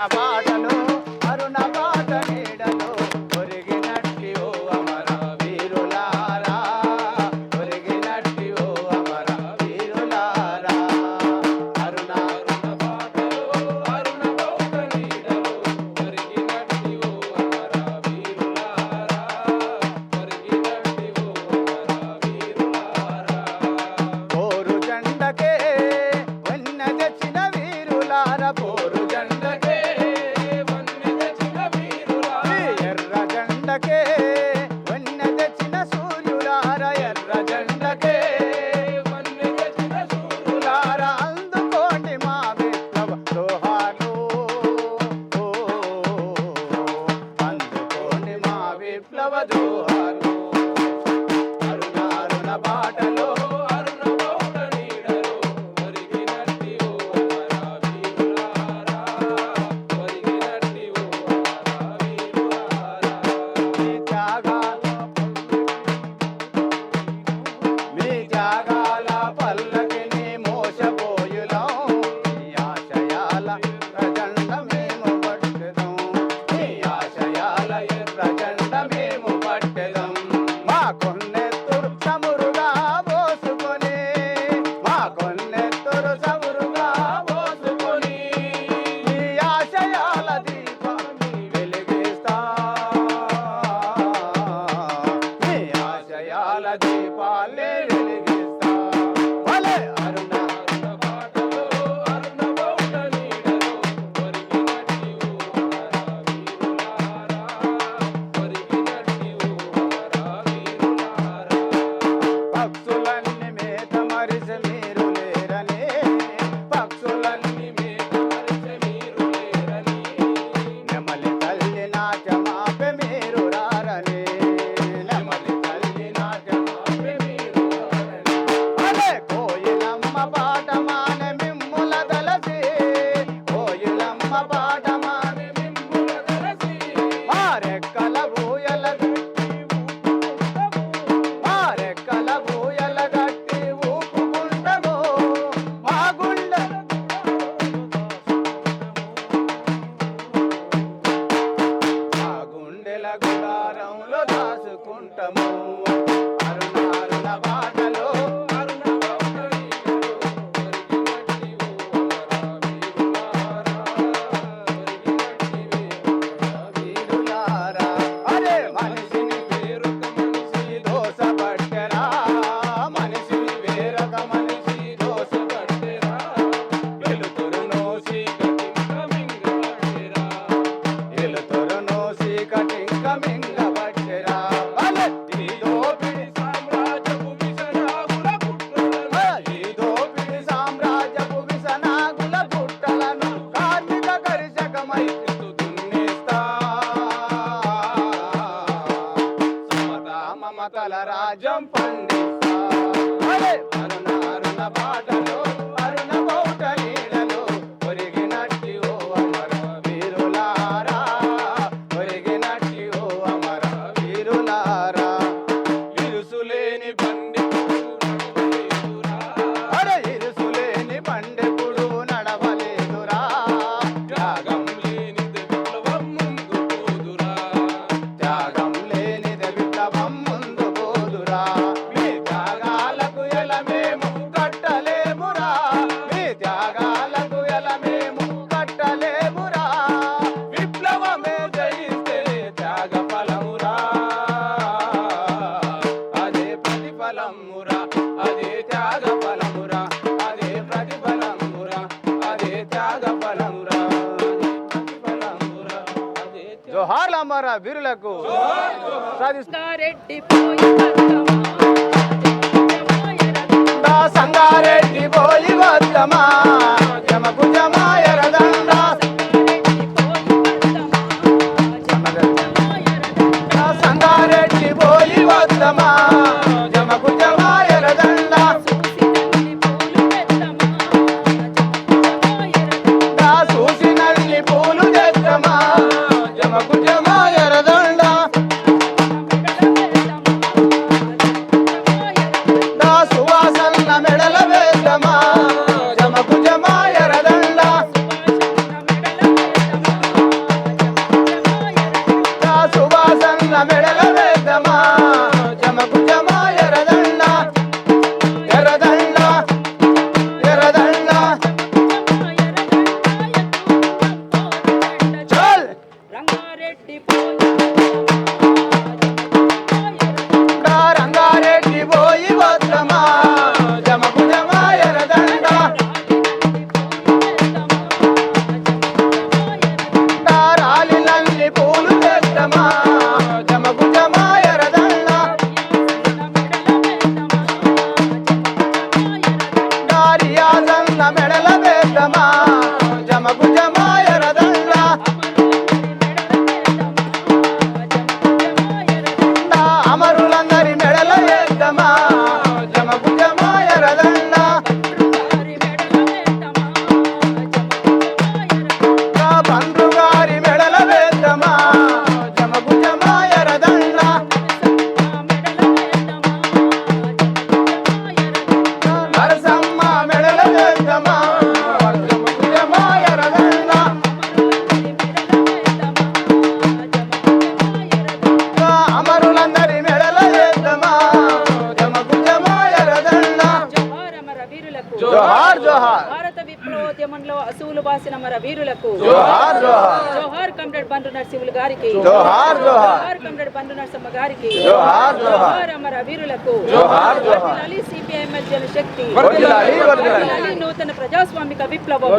about గుడారంలో దాచుకుంటాము. పాటలు పాటలు త్యాగ వీరులకు సాధిస్తారెడ్డి పోయి సంగారెడ్డి పోయి మెడల వేద్దామా జమకు జమ ఎరదండ ఎరదండ ఎరదండ చల్ రంగారెడ్డి భారత విప్లవోద్యమంలో అసూలు బాసిన మర వీరులకు జోహార్ కమ్రేడ్ బండ్రు నరసింహులు గారికి. జోహార్ కమ్రేడ్ బండ్రు నరసింహ గారికి. జోహార్ అమర వీరులకు. జోహార్ జోహార్. వర్ధిల్లాలి సిపిఐఎంఎల్ జనశక్తి. నూతన ప్రజాస్వామిక విప్లవం.